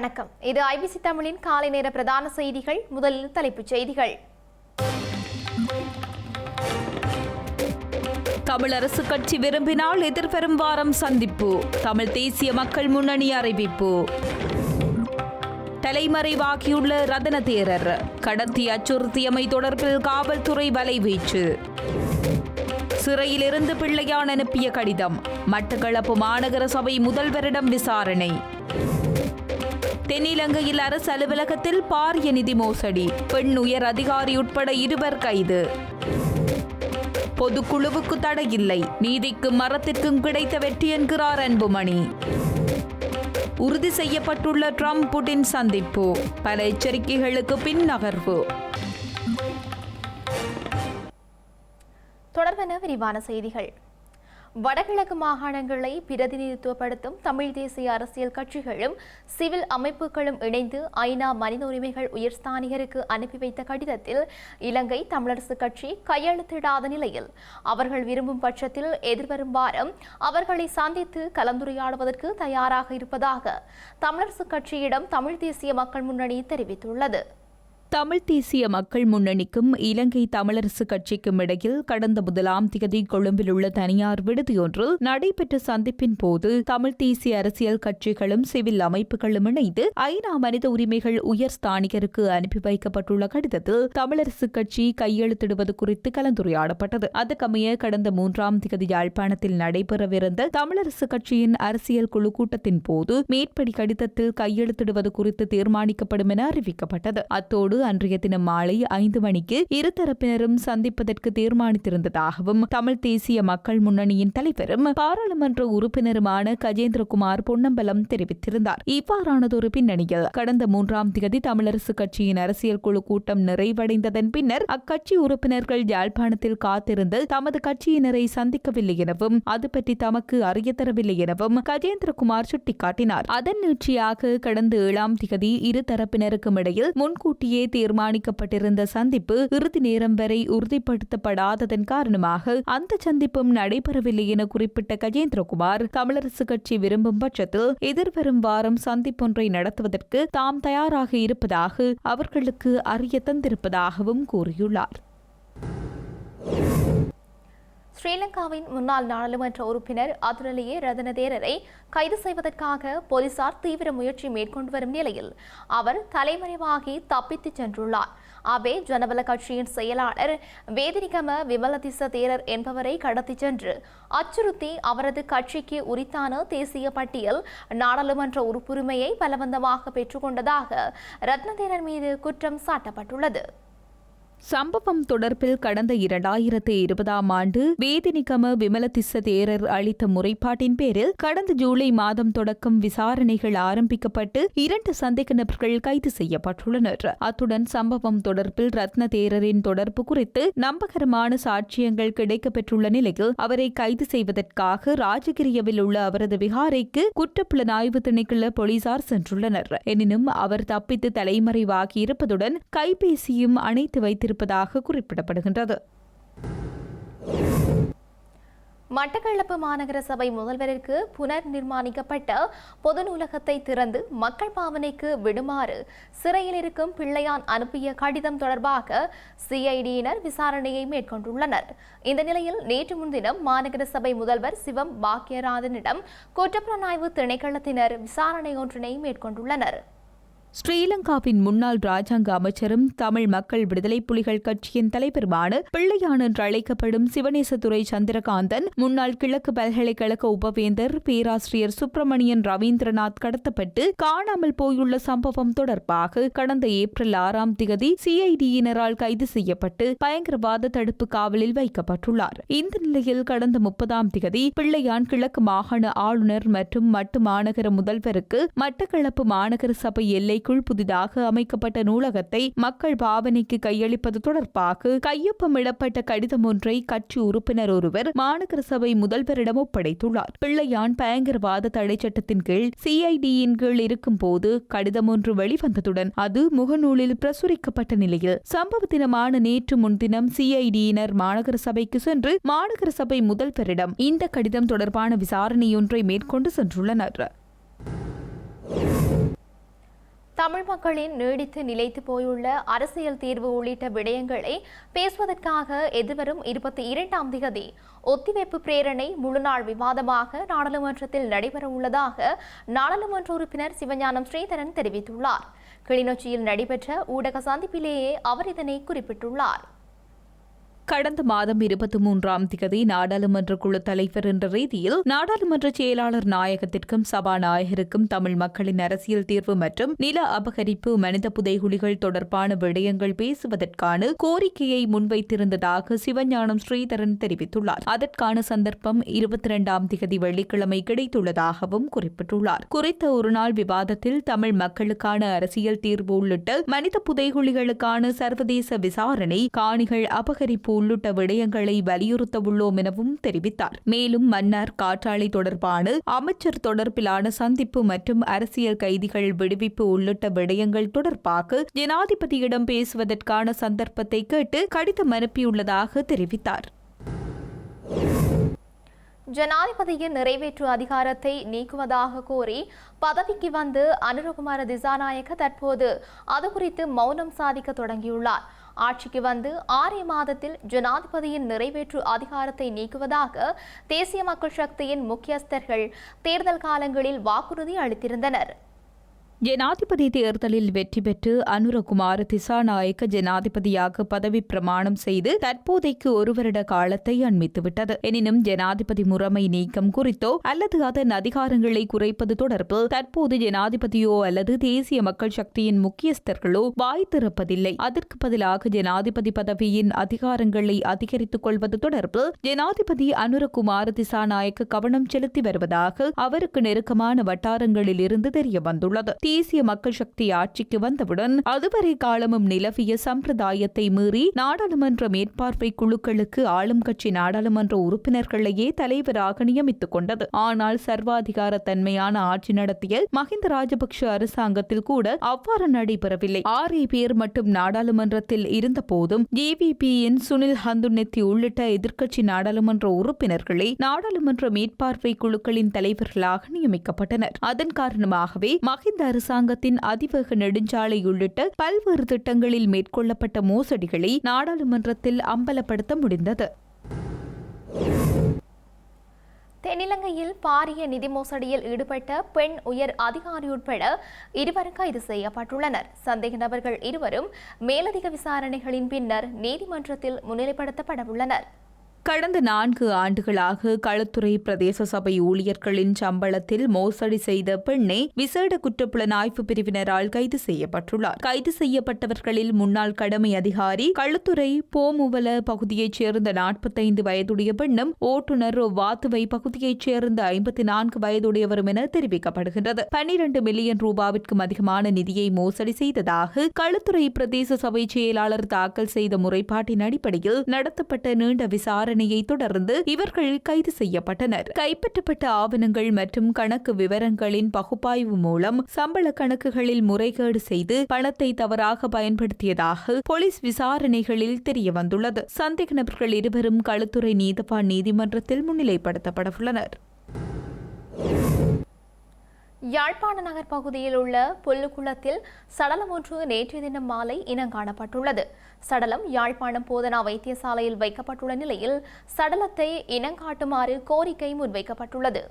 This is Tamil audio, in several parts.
வணக்கம். இது ஐபிசி தமிழின் காலை நேர பிரதான செய்திகள். முதலில் தலைப்புச் செய்திகள். தமிழரசு கட்சி விரும்பினால் எதிர்வரும் வாரம் சந்திப்பு. தமிழ் தேசிய மக்கள் முன்னணி அறிவிப்பு. தலைமறைவாகியுள்ள ரதன தேரர் கடத்தி அச்சுறுத்தியமை தொடர்பில் காவல்துறை வலைவீச்சு. சிறையிலிருந்து பிள்ளையான் அனுப்பிய கடிதம். மட்டக்களப்பு மாநகர சபை முதல்வரிடம் விசாரணை. தென்னிலங்கையில் அரசு அலுவலகத்தில் பாரிய நிதி மோசடி. பெண் உயர் அதிகாரி உட்பட இருவர் கைது. பொதுக்குழுவுக்கு தடையில்லை நீதிக்கும் மரத்திற்கும் கிடைத்த வெற்றி என்கிறார் அன்புமணி. உறுதி செய்யப்பட்டுள்ள ட்ரம்ப் புட்டின் சந்திப்பு. பல எச்சரிக்கைகளுக்கு பின் நகர்வு. தொடர்பான விரிவான செய்திகள். வடகிழக்கு மாகாணங்களை பிரதிநிதித்துவப்படுத்தும் தமிழ் தேசிய அரசியல் கட்சிகளும் சிவில் அமைப்புகளும் இணைந்து ஐநா மனித உரிமைகள் உயர்ஸ்தானிகருக்கு அனுப்பி வைத்த கடிதத்தில் இலங்கை தமிழரசு கட்சி கையெழுத்திடாத நிலையில் அவர்கள் விரும்பும் பட்சத்தில் எதிர்வரும் வாரம் அவர்களை சந்தித்து கலந்துரையாடுவதற்கு தயாராக இருப்பதாக தமிழரசு கட்சியிடம் தமிழ் தேசிய மக்கள் முன்னணி தெரிவித்துள்ளது. தமிழ் தேசிய மக்கள் முன்னணிக்கும் இலங்கை தமிழரசு கட்சிக்கும் இடையில் கடந்த முதலாம் திகதி கொழும்பில் உள்ள தனியார் விடுதியொன்றில் நடைபெற்ற சந்திப்பின் போது தமிழ் தேசிய அரசியல் கட்சிகளும் சிவில் அமைப்புகளும் இணைந்து ஐநா மனித உரிமைகள் உயர் ஸ்தானிகருக்கு அனுப்பி வைக்கப்பட்டுள்ள கடிதத்தில் தமிழரசு கட்சி கையெழுத்திடுவது குறித்து கலந்துரையாடப்பட்டது. அதுக்கமைய கடந்த மூன்றாம் திகதி யாழ்ப்பாணத்தில் நடைபெறவிருந்த தமிழரசு கட்சியின் அரசியல் குழு கூட்டத்தின் போது மேற்படி கடிதத்தில் கையெழுத்திடுவது குறித்து தீர்மானிக்கப்படும் என அறிவிக்கப்பட்டது. அத்தோடு அன்றைய தினம் மாலை ஐந்து மணிக்கு இருதரப்பினரும் சந்திப்பதற்கு தீர்மானித்திருந்ததாகவும் தமிழ் தேசிய மக்கள் முன்னணியின் தலைவரும் பாராளுமன்ற உறுப்பினருமான கஜேந்திரகுமார் பொன்னம்பலம் தெரிவித்திருந்தார். இவ்வாறானதொரு பின்னணியில் கடந்த மூன்றாம் திகதி தமிழரசு கட்சியின் அரசியல் குழு கூட்டம் நிறைவடைந்ததன் பின்னர் அக்கட்சி உறுப்பினர்கள் யாழ்ப்பாணத்தில் காத்திருந்து தமது கட்சியினரை சந்திக்கவில்லை எனவும் அது பற்றி தமக்கு அறியத்தரவில்லை எனவும் கஜேந்திரகுமார் சுட்டிக்காட்டினார். அதன் நீட்சியாக கடந்த ஏழாம் திகதி இரு தரப்பினருக்கும் இடையில் முன்கூட்டியே தீர்மானிக்கப்பட்டிருந்த சந்திப்பு இறுதி நேரம் வரை உறுதிப்படுத்தப்படாததன் காரணமாக அந்த சந்திப்பும் நடைபெறவில்லை என குறிப்பிட்ட கஜேந்திரகுமார் தமிழரசு கட்சி விரும்பும் பட்சத்தில் எதிர்வரும் வாரம் சந்திப்பொன்றை நடத்துவதற்கு தாம் தயாராக இருப்பதாக அவர்களுக்கு அறிய தந்திருப்பதாகவும் கூறியுள்ளார். ஸ்ரீலங்காவின் முன்னாள் நாடாளுமன்ற உறுப்பினர் அதுரலியே ரதனதேரரை கைது செய்வதற்காக போலீசார் தீவிர முயற்சி மேற்கொண்டு வரும் நிலையில் அவர் தலைமறைவாகி தப்பித்துச் சென்றுள்ளார். அவே ஜனபல கட்சியின் செயலாளர் வேதிரிகம விமலதிச தேரர் என்பவரை கடத்திச் சென்று அச்சுறுத்தி அவரது கட்சிக்கு உரித்தான தேசிய பட்டியல் நாடாளுமன்ற உறுப்புரிமையை பலவந்தமாக பெற்றுக்கொண்டதாக ரத்னதேரர் மீது குற்றம் சாட்டப்பட்டுள்ளது. சம்பவம் தொடர்பில் கடந்த இரண்டாயிரத்து இருபதாம் ஆண்டு வேதினிகம விமலதிஸ்ஸ தேரர் அளித்த முறைப்பாட்டின் பேரில் கடந்த ஜூலை மாதம் தொடக்கம் விசாரணைகள் ஆரம்பிக்கப்பட்டு இரண்டு சந்தேக நபர்கள் கைது செய்யப்பட்டுள்ளனர். அத்துடன் சம்பவம் தொடர்பில் ரத்ன தேரரின் தொடர்பு குறித்து நம்பகரமான சாட்சியங்கள் கிடைக்கப்பெற்றுள்ள நிலையில் அவரை கைது செய்வதற்காக ராஜகிரியவில் உள்ள அவரது விகாரைக்கு குற்றப்புலனாய்வு திணைக்குள்ள போலீசார் சென்றுள்ளனர். எனினும் அவர் தப்பித்து தலைமறைவாகி இருப்பதுடன் கைபேசியும் அணைத்து இருப்பதாக குறிப்பிடப்படுகின்றது. மட்டக்களப்பு மாநகர சபை முதல்வருக்கு புனர் நிர்மாணிக்கப்பட்ட பொது நூலகத்தை திறந்து மக்கள் பாவனைக்கு விடுமாறு சிறையில் இருக்கும் பிள்ளையான் அனுப்பிய கடிதம் தொடர்பாக சிஐடியினர் விசாரணையை மேற்கொண்டுள்ளனர். இந்த நிலையில் நேற்று முன்தினம் மாநகர சபை முதல்வர் சிவம் பாக்கியராஜனிடம் குற்றப்புலனாய்வு திணைக்களத்தினர் விசாரணை ஒன்றினை மேற்கொண்டுள்ளனர். ஸ்ரீலங்காவின் முன்னாள் ராஜாங்க அமைச்சரும் தமிழ் மக்கள் விடுதலை புலிகள் கட்சியின் தலைவருமான பிள்ளையான் என்று அழைக்கப்படும் சிவனேசதுரை சந்திரகாந்தன் முன்னாள் கிழக்கு பல்கலைக்கழக உபவேந்தர் பேராசிரியர் சுப்பிரமணியன் ரவீந்திரநாத் கடத்தப்பட்டு காணாமல் போயுள்ள சம்பவம் தொடர்பாக கடந்த ஏப்ரல் ஆறாம் திகதி சிஐடியினரால் கைது செய்யப்பட்டு பயங்கரவாத தடுப்பு காவலில் வைக்கப்பட்டுள்ளார். இந்த நிலையில் கடந்த முப்பதாம் திகதி பிள்ளையான் கிழக்கு மாகாண ஆளுநர் மற்றும் மட்டு மாநகர முதல்வருக்கு மட்டக்களப்பு மாநகர சபை எல்லை அறைக்குள் புதிதாக அமைக்கப்பட்ட நூலகத்தை மக்கள் பாவனைக்கு கையளிப்பது தொடர்பாக கையொப்பமிடப்பட்ட கடிதம் ஒன்றை கட்சி உறுப்பினர் ஒருவர் மாநகர சபை முதல்வரிடம் ஒப்படைத்துள்ளார். பிள்ளையான் பயங்கரவாத தடை சட்டத்தின் கீழ் சிஐடியின் கீழ் இருக்கும் போது கடிதம் ஒன்று வெளிவந்ததுடன் அது முகநூலில் பிரசுரிக்கப்பட்ட நிலையில் சம்பவ தினமான நேற்று முன்தினம் சிஐடியினர் மாநகர சபைக்கு சென்று மாநகர சபை முதல்வரிடம் இந்த கடிதம் தொடர்பான விசாரணையொன்றை மேற்கொண்டு சென்றுள்ளனர். தமிழ் மக்களின் நீடித்து நிலைத்து போயுள்ள அரசியல் தீர்வு உள்ளிட்ட விடயங்களை பேசுவதற்காக எதிர்வரும் இருபத்தி இரண்டாம் தேதி ஒத்திவைப்பு பிரேரணை முழுநாள் விவாதமாக நாடாளுமன்றத்தில் நடைபெற உள்ளதாக நாடாளுமன்ற உறுப்பினர் சிவஞானம் ஸ்ரீதரன் தெரிவித்துள்ளார். கிளிநொச்சியில் நடைபெற்ற ஊடக சந்திப்பிலேயே அவர் இதனை குறிப்பிட்டுள்ளார். கடந்த மாதம் இருபத்தி மூன்றாம் திகதி நாடாளுமன்ற குழு தலைவர் என்ற ரீதியில் நாடாளுமன்ற செயலாளர் நாயகத்திற்கும் சபாநாயகருக்கும் தமிழ் மக்களின் அரசியல் தீர்வு மற்றும் நில அபகரிப்பு மனித புதைகுலிகள் தொடர்பான விடயங்கள் பேசுவதற்கான கோரிக்கையை முன்வைத்திருந்ததாக சிவஞானம் ஸ்ரீதரன் தெரிவித்துள்ளார். அதற்கான சந்தர்ப்பம் இருபத்தி இரண்டாம் திகதி வெள்ளிக்கிழமை கிடைத்துள்ளதாகவும் குறிப்பிட்டுள்ளார். குறித்த ஒருநாள் விவாதத்தில் தமிழ் மக்களுக்கான அரசியல் தீர்வு உள்ளிட்ட மனித புதைகுலிகளுக்கான சர்வதேச விசாரணை காணிகள் அபகரிப்பு உள்ளிட்ட விடயங்களை வலியுறுத்த உள்ளோம் எனவும் தெரிவித்தார். மேலும் மன்னார் காற்றாலை தொடர்பான அமைச்சர் தொடர்பிலான சந்திப்பு மற்றும் அரசியல் கைதிகள் விடுவிப்பு உள்ளிட்ட விடயங்கள் தொடர்பாக ஜனாதிபதியிடம் பேசுவதற்கான சந்தர்ப்பத்தை கேட்டு கடிதம் அனுப்பியுள்ளதாக தெரிவித்தார். ஜனாதிபதியின் நிறைவேற்று அதிகாரத்தை நீக்குவதாக கோரி பதவிக்கு வந்து அனுரகுமார திசாநாயக்க தற்போது அது குறித்து மௌனம் சாதிக்க தொடங்கியுள்ளார். ஆட்சிக்கு வந்து ஆறே மாதத்தில் ஜனாதிபதியின் நிறைவேற்று அதிகாரத்தை நீக்குவதாக தேசிய மக்கள் சக்தியின் முக்கியஸ்தர்கள் தேர்தல் காலங்களில் வாக்குறுதி அளித்திருந்தனர். ஜனாதிபதி தேர்தலில் வெற்றி பெற்று அனுரகுமார் திசாநாயக்க ஜனாதிபதியாக பதவி பிரமாணம் செய்து தற்போதைக்கு ஒரு வருட காலத்தை அண்மித்துவிட்டது எனினும் ஜனாதிபதி முறைமை நீக்கம் குறித்தோ அல்லது அதன் அதிகாரங்களை குறைப்பது தொடர்பு தற்போது ஜனாதிபதியோ அல்லது தேசிய மக்கள் சக்தியின் முக்கியஸ்தர்களோ வாய் திறப்பதில்லை. அதற்கு பதிலாக ஜனாதிபதி பதவியின் அதிகாரங்களை அதிகரித்துக் கொள்வது தொடர்பு ஜனாதிபதி அனுரகுமார் திசாநாயக்க கவனம் செலுத்தி வருவதாக அவருக்கு நெருக்கமான வட்டாரங்களில் இருந்து தெரிய வந்துள்ளது தேசிய மக்கள் சக்தி ஆட்சிக்கு வந்தவுடன் அதுவரை காலமும் நிலவிய சம்பிரதாயத்தை மீறி நாடாளுமன்ற மேற்பார்வை குழுக்களுக்கு ஆளும் கட்சி நாடாளுமன்ற உறுப்பினர்களையே தலைவராக நியமித்துக் கொண்டது. ஆனால் சர்வாதிகார தன்மையான ஆட்சி நடத்திய மஹிந்த ராஜபக்ஷ அரசாங்கத்தில் கூட அவ்வாறு நடைபெறவில்லை. ஆறே பேர் மட்டும் நாடாளுமன்றத்தில் இருந்த போதும் ஜேவிபியின் சுனில் ஹந்துநெத்தி உள்ளிட்ட எதிர்க்கட்சி நாடாளுமன்ற உறுப்பினர்களை நாடாளுமன்ற மேற்பார்வை குழுக்களின் தலைவர்களாக நியமிக்கப்பட்டனர். அதன் காரணமாகவே மஹிந்த அரசாங்கத்தின் அதிவேக நெடுஞ்சாலை உள்ளிட்ட பல்வேறு திட்டங்களில் மேற்கொள்ளப்பட்ட மோசடிகளை நாடாளுமன்றத்தில் அம்பலப்படுத்த முடிந்தது. தென்னிலங்கையில் பாரிய நிதி மோசடியில் ஈடுபட்ட பெண் உயர் அதிகாரி உட்பட இருவர் கைது செய்யப்பட்டுள்ளனர். சந்தேக நபர்கள் இருவரும் மேலதிக விசாரணைகளின் பின்னர் நீதிமன்றத்தில் முன்னிலைப்படுத்தப்பட உள்ளனர் கடந்த நான்கு ஆண்டுகளாக களுத்துறை பிரதேச சபை ஊழியர்களின் சம்பளத்தில் மோசடி செய்த பெண்ணை விசேட குற்றப்புலனாய்வு பிரிவினரால் கைது செய்யப்பட்டுள்ளார். கைது செய்யப்பட்டவர்களில் முன்னாள் கடமை அதிகாரி களத்துறை போமுவல பகுதியைச் சேர்ந்த நாற்பத்தைந்து வயதுடைய பெண்ணும் ஓட்டுநர் வாத்துவை பகுதியைச் சேர்ந்த ஐம்பத்தி நான்கு வயதுடையவரும் என தெரிவிக்கப்படுகின்றது. பனிரண்டு மில்லியன் ரூபாவிற்கும் அதிகமான நிதியை மோசடி செய்ததாக களத்துறை பிரதேச சபை செயலாளர் தாக்கல் செய்த முறைப்பாட்டின் அடிப்படையில் நடத்தப்பட்ட நீண்ட விசாரணை விசாரணையை தொடர்ந்து இவர்கள் கைது செய்யப்பட்டனர். கைப்பற்றப்பட்ட ஆவணங்கள் மற்றும் கணக்கு விவரங்களின் பகுப்பாய்வு மூலம் சம்பள கணக்குகளில் முறைகேடு செய்து பணத்தை தவறாக பயன்படுத்தியதாக போலீஸ் விசாரணைகளில் தெரியவந்துள்ளது. சந்தேக நபர்கள் இருவரும் களுத்துறை நீதவான் நீதிமன்றத்தில் முன்னிலைப்படுத்தப்படவுள்ளனர். யாழ்ப்பாண நகர் பகுதியில் உள்ள புல்லுக்குளத்தில் சடலம் ஒன்று நேற்றைய தினம் மாலை இனங்காணப்பட்டுள்ளது. சடலம் யாழ்ப்பாணம் போதனா வைத்தியசாலையில் வைக்கப்பட்டுள்ள நிலையில் சடலத்தை இனங்காட்டுமாறு கோரிக்கை முன்வைக்கப்பட்டுள்ளது.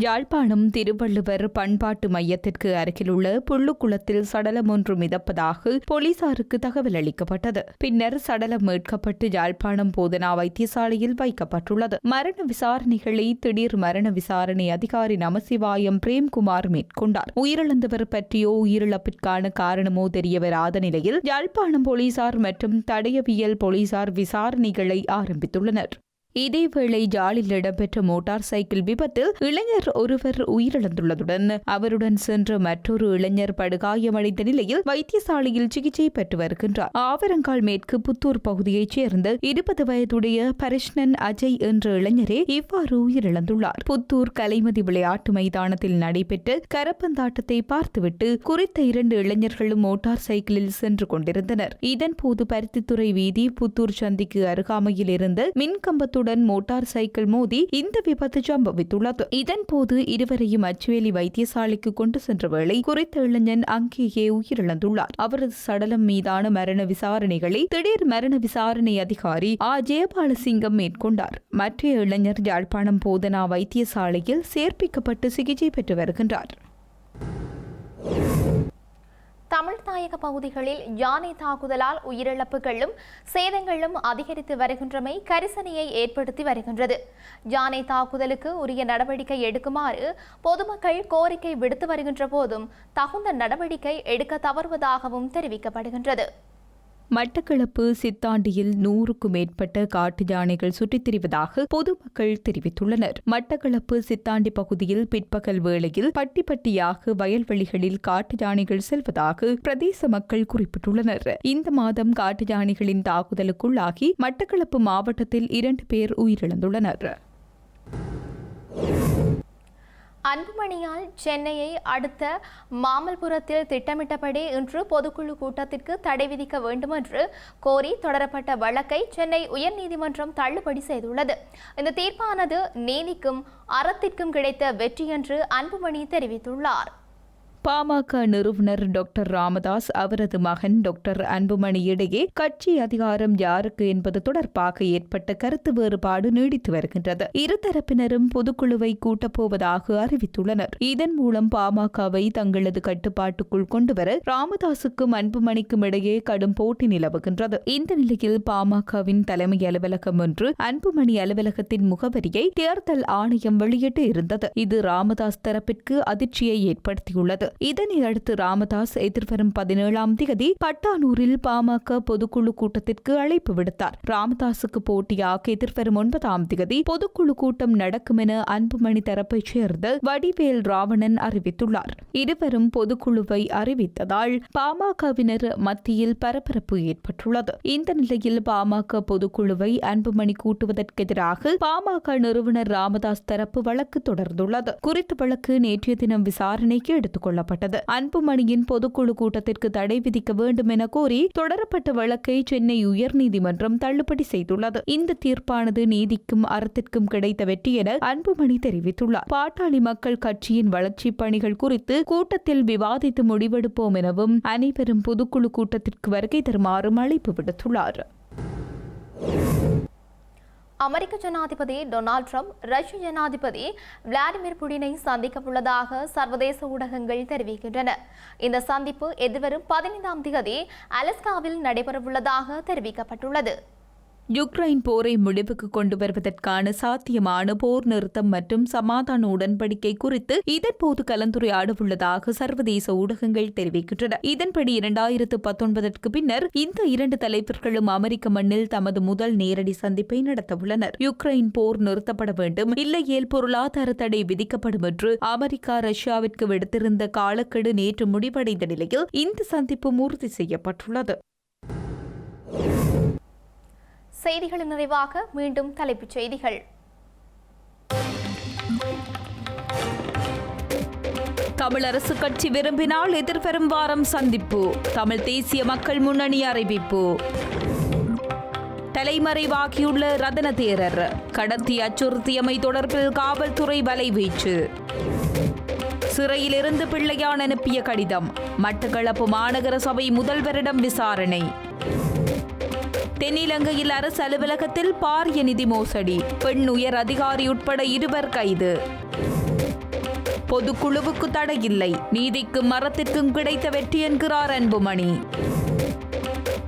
யாழ்ப்பாணம் திருவள்ளுவர் பண்பாட்டு மையத்திற்கு அருகிலுள்ள புள்ளுக்குளத்தில் சடலம் ஒன்று மிதப்பதாக போலீசாருக்கு தகவல் அளிக்கப்பட்டது. பின்னர் சடலம் மீட்கப்பட்டு யாழ்ப்பாணம் போதனா வைத்தியசாலையில் வைக்கப்பட்டுள்ளது. மரண விசாரணைகளை திடீர் மரண விசாரணை அதிகாரி நமசிவாயம் பிரேம்குமார் மேற்கொண்டார். உயிரிழந்தவர் பற்றியோ உயிரிழப்பிற்கான காரணமோ தெரியவராத நிலையில் யாழ்ப்பாணம் போலீசார் மற்றும் தடயவியல் போலீசார் விசாரணைகளை ஆரம்பித்துள்ளனர். இதேவேளை ஜாலில் இடம்பெற்ற மோட்டார் சைக்கிள் விபத்தில் இளைஞர் ஒருவர் உயிரிழந்துள்ளதுடன் அவருடன் சென்ற மற்றொரு இளைஞர் படுகாயமடைந்த நிலையில் வைத்தியசாலையில் சிகிச்சை பெற்று வருகின்றார். ஆவரங்கால் மேற்கு புத்தூர் பகுதியைச் சேர்ந்த இருபது வயதுடைய பரிஷ்ணன் அஜய் என்ற இளைஞரே இவ்வாறு உயிரிழந்துள்ளார். புத்தூர் கலைமதி விளையாட்டு மைதானத்தில் நடைபெற்ற கரப்பந்தாட்டத்தை பார்த்துவிட்டு குறித்த இரண்டு இளைஞர்களும் மோட்டார் சைக்கிளில் சென்று கொண்டிருந்தனர். இதன்போது பருத்தித்துறை வீதி புத்தூர் சந்திக்கு அருகாமையில் இருந்த மின்கம்பத்துடன் வாகனத்துடன் மோட்டார் சைக்கிள் மோதி இந்த விபத்து சம்பவித்துள்ளது. இதன்போது இருவரையும் அச்சுவேலி வைத்தியசாலைக்கு கொண்டு சென்ற வேளை குறித்த இளைஞன் அங்கேயே உயிரிழந்துள்ளார். அவரது சடலம் மீதான மரண விசாரணைகளை திடீர் மரண விசாரணை அதிகாரி ஆ. ஜெயபாலசிங்கம் மேற்கொண்டார். மற்ற இளைஞர் யாழ்ப்பாணம் போதனா வைத்தியசாலையில் சேர்ப்பிக்கப்பட்டு சிகிச்சை பெற்று வருகின்றார். தமிழ் தாயக பகுதிகளில் யானை தாக்குதலால் உயிரிழப்புகளும் சேதங்களும் அதிகரித்து வருகின்றமை கரிசனையை ஏற்படுத்தி வருகின்றது. யானை தாக்குதலுக்கு உரிய நடவடிக்கை எடுக்குமாறு பொதுமக்கள் கோரிக்கை விடுத்து வருகின்ற போதும் தகுந்த நடவடிக்கை எடுக்க தவறுவதாகவும் தெரிவிக்கப்படுகின்றது. மட்டக்களப்பு சித்தாண்டியில் நூறுக்கும் மேற்பட்ட காட்டு யானைகள் சுற்றித் திரிவதாக பொதுமக்கள் தெரிவித்துள்ளனர். மட்டக்களப்பு சித்தாண்டி பகுதியில் பிற்பகல் வேளையில் பட்டி பட்டியாக வயல்வெளிகளில் காட்டு யானைகள் செல்வதாக பிரதேச மக்கள் குறிப்பிட்டுள்ளனர். இந்த மாதம் காட்டு யானைகளின் தாக்குதலுக்குள்ளாகி மட்டக்களப்பு மாவட்டத்தில் இரண்டு பேர் உயிரிழந்துள்ளனர். அன்புமணியால் சென்னையை அடுத்த மாமல்புரத்தில் திட்டமிட்டபடி இன்று பொதுக்குழு கூட்டத்திற்கு தடை விதிக்க வேண்டுமென்று கோரி தொடரப்பட்ட வழக்கை சென்னை உயர்நீதிமன்றம் தள்ளுபடி செய்துள்ளது. இந்த தீர்ப்பானது நீதிக்கும் அறத்திற்கும் கிடைத்த வெற்றி என்று அன்புமணி தெரிவித்துள்ளார். பாமக நிறுவனர் டாக்டர் ராமதாஸ் அவரது மகன் டாக்டர் அன்புமணி இடையே கட்சி அதிகாரம் யாருக்கு என்பது தொடர்பாக ஏற்பட்ட கருத்து வேறுபாடு நீடித்து வருகின்றது. இருதரப்பினரும் பொதுக்குழுவை கூட்டப்போவதாக அறிவித்துள்ளனர். இதன் மூலம் பாமகவை தங்களது கட்டுப்பாட்டுக்குள் கொண்டுவர ராமதாசுக்கும் அன்புமணிக்கும் இடையே கடும் போட்டி நிலவுகின்றது. இந்த நிலையில் பாமகவின் தலைமை அலுவலகம் ஒன்று அன்புமணி அலுவலகத்தின் முகவரியை தேர்தல் ஆணையம் வெளியிட்டு இருந்தது. இது ராமதாஸ் தரப்பிற்கு அதிர்ச்சியை ஏற்படுத்தியுள்ளது. இதனை அடுத்து ராமதாஸ் எதிர்வரும் பதினேழாம் தேதி பட்டானூரில் பாமக பொதுக்குழு கூட்டத்திற்கு அழைப்பு விடுத்தார். ராமதாசுக்கு போட்டியாக எதிர்வரும் ஒன்பதாம் தேதி பொதுக்குழு கூட்டம் நடக்கும் என அன்புமணி தரப்பைச் சேர்ந்த வடிவேல் ராவணன் அறிவித்துள்ளார். இருவரும் பொதுக்குழுவை அறிவித்ததால் பாமகவினர் மத்தியில் பரபரப்பு ஏற்பட்டுள்ளது. இந்த நிலையில் பாமக பொதுக்குழுவை அன்புமணி கூட்டுவதற்கு எதிராக பாமக நிறுவனர் ராமதாஸ் தரப்பு வழக்கு தொடர்ந்துள்ளது. குறித்த வழக்கு நேற்றைய தினம் விசாரணைக்கு எடுத்துக்கொள்ள கொள்ளப்பட்டது அன்புமணியின் பொதுக்குழு கூட்டத்திற்கு தடை விதிக்க வேண்டும் என கோரி தொடரப்பட்ட வழக்கை சென்னை உயர்நீதிமன்றம் தள்ளுபடி செய்துள்ளது. இந்த தீர்ப்பானது நீதிக்கும் அறத்திற்கும் கிடைத்த வெற்றி என அன்புமணி தெரிவித்துள்ளார். பாட்டாளி மக்கள் கட்சியின் வளர்ச்சிப் பணிகள் குறித்து கூட்டத்தில் விவாதித்து முடிவெடுப்போம் எனவும் அனைவரும் பொதுக்குழு கூட்டத்திற்கு வருகை தருமாறும் அழைப்பு விடுத்துள்ளார். அமெரிக்க ஜனாதிபதி டொனால்ட் ட்ரம்ப் ரஷ்ய ஜனாதிபதி விளாடிமிர் புடினை சந்திக்க உள்ளதாக சர்வதேச ஊடகங்கள் தெரிவிக்கின்றன. இந்த சந்திப்பு எதிர்வரும் பதினைந்தாம் தேதி அலஸ்காவில் நடைபெறவுள்ளதாக தெரிவிக்கப்பட்டுள்ளது. யுக்ரைன் போரை முடிவுக்கு கொண்டு வருவதற்கான சாத்தியமான போர் நிறுத்தம் மற்றும் சமாதான உடன்படிக்கை குறித்து இதன்போது கலந்துரையாடவுள்ளதாக சர்வதேச ஊடகங்கள் தெரிவிக்கின்றன. இதன்படி இரண்டாயிரத்து பத்தொன்பதற்கு பின்னர் இந்த இரண்டு தலைவர்களும் அமெரிக்க மண்ணில் தமது முதல் நேரடி சந்திப்பை நடத்தவுள்ளனர். யுக்ரைன் போர் நிறுத்தப்பட வேண்டும். இல்லையேல் பொருளாதார தடை விதிக்கப்படும் என்று அமெரிக்கா ரஷ்யாவிற்கு விடுத்திருந்த காலக்கெடு நேற்று முடிவடைந்த நிலையில் இந்த சந்திப்பு உறுதி செய்யப்பட்டுள்ளது. செய்திகளின் நிறைவாக மீண்டும் தலைப்புச் செய்திகள். தமிழரசு கட்சி விரும்பினால் எதிர்வரும் வாரம் சந்திப்பு. தமிழ் தேசிய மக்கள் முன்னணி அறிவிப்பு. தலைமறைவாகியுள்ள ரதன தேரர் கடத்தி அச்சுறுத்தியமை தொடர்பில் காவல்துறை வலைவீச்சு. சிறையிலிருந்து பிள்ளையான் அனுப்பிய கடிதம் மட்டக்களப்பு மாநகர சபை முதல்வரிடம் விசாரணை. தென்னிலங்கையில் அரசு அலுவலகத்தில் பாரிய நிதி மோசடி. பெண் உயர் அதிகாரி உட்பட இருவர் கைது. பொதுக்குழுவுக்கு தடையில்லை நீதிக்கும் மரத்திற்கும் கிடைத்த வெற்றி என்கிறார் அன்புமணி.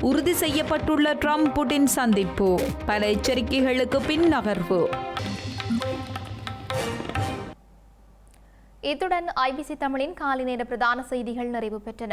உறுதி செய்யப்பட்டுள்ள ட்ரம்ப் புட்டின் சந்திப்பு. பல எச்சரிக்கைகளுக்கு பின் நகர்வு. இத்துடன் ஐபிசி தமிழின் காலை நேர பிரதான செய்திகள் நிறைவு பெற்றன.